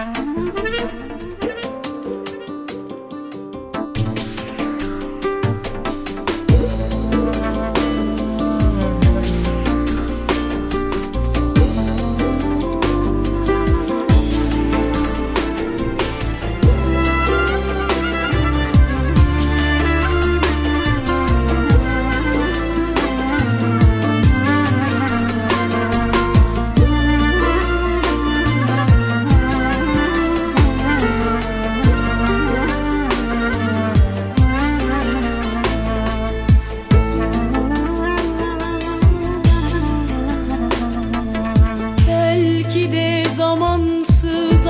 フフフフ。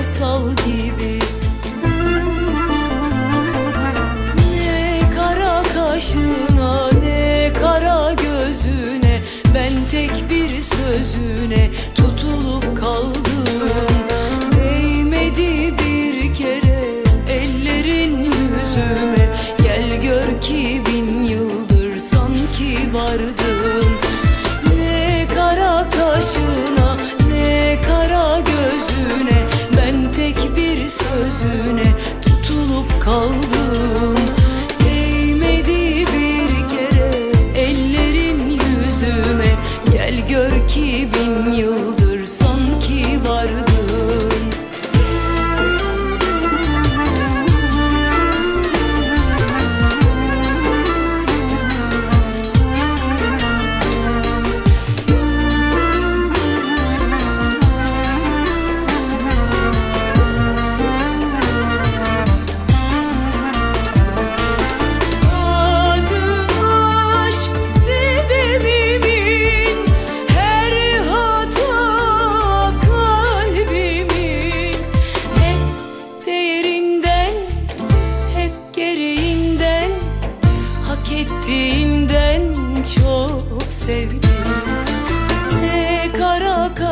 masal gibi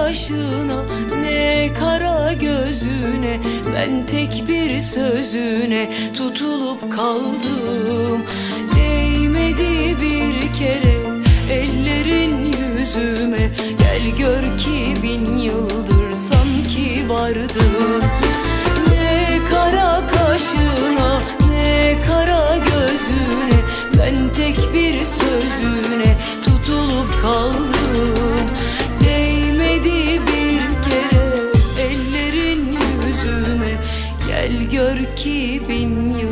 kaşına ne kara gözüne Ben tek bir sözüne tutulup kaldım. Değmedi bir kere ellerin yüzüme. Gel gör ki bin yıldır sanki vardı Gör ki bin yıl